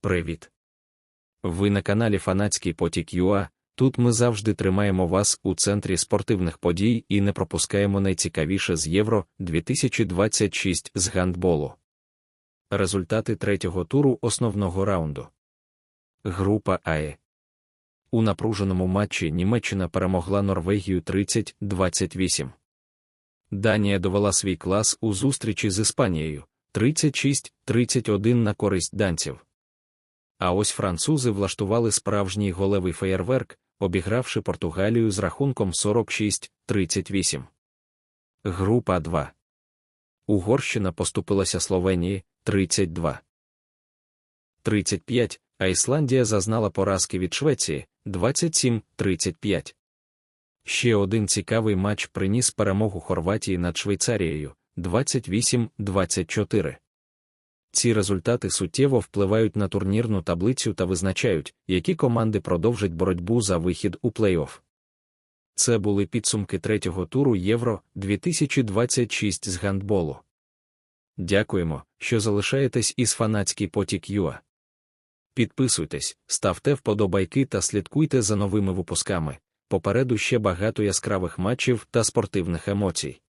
Привіт! Ви на каналі Фанатський Потік ЮА. Тут ми завжди тримаємо вас у центрі спортивних подій і не пропускаємо найцікавіше з Євро 2026 з гандболу. Результати третього туру основного раунду. Група АЕ. У напруженому матчі Німеччина перемогла Норвегію 30-28. Данія довела свій клас у зустрічі з Іспанією 36-31 на користь данців. А ось французи влаштували справжній голевий феєрверк, обігравши Португалію з рахунком 46-38. Група 2. Угорщина поступилася Словенії 32. 35, а Ісландія зазнала поразки від Швеції 27-35. Ще один цікавий матч приніс перемогу Хорватії над Швейцарією 28-24. Ці результати суттєво впливають на турнірну таблицю та визначають, які команди продовжать боротьбу за вихід у плей-офф. Це були підсумки третього туру Євро 2026 з гандболу. Дякуємо, що залишаєтесь із фанатський потік ЮА. Підписуйтесь, ставте вподобайки та слідкуйте за новими випусками. Попереду ще багато яскравих матчів та спортивних емоцій.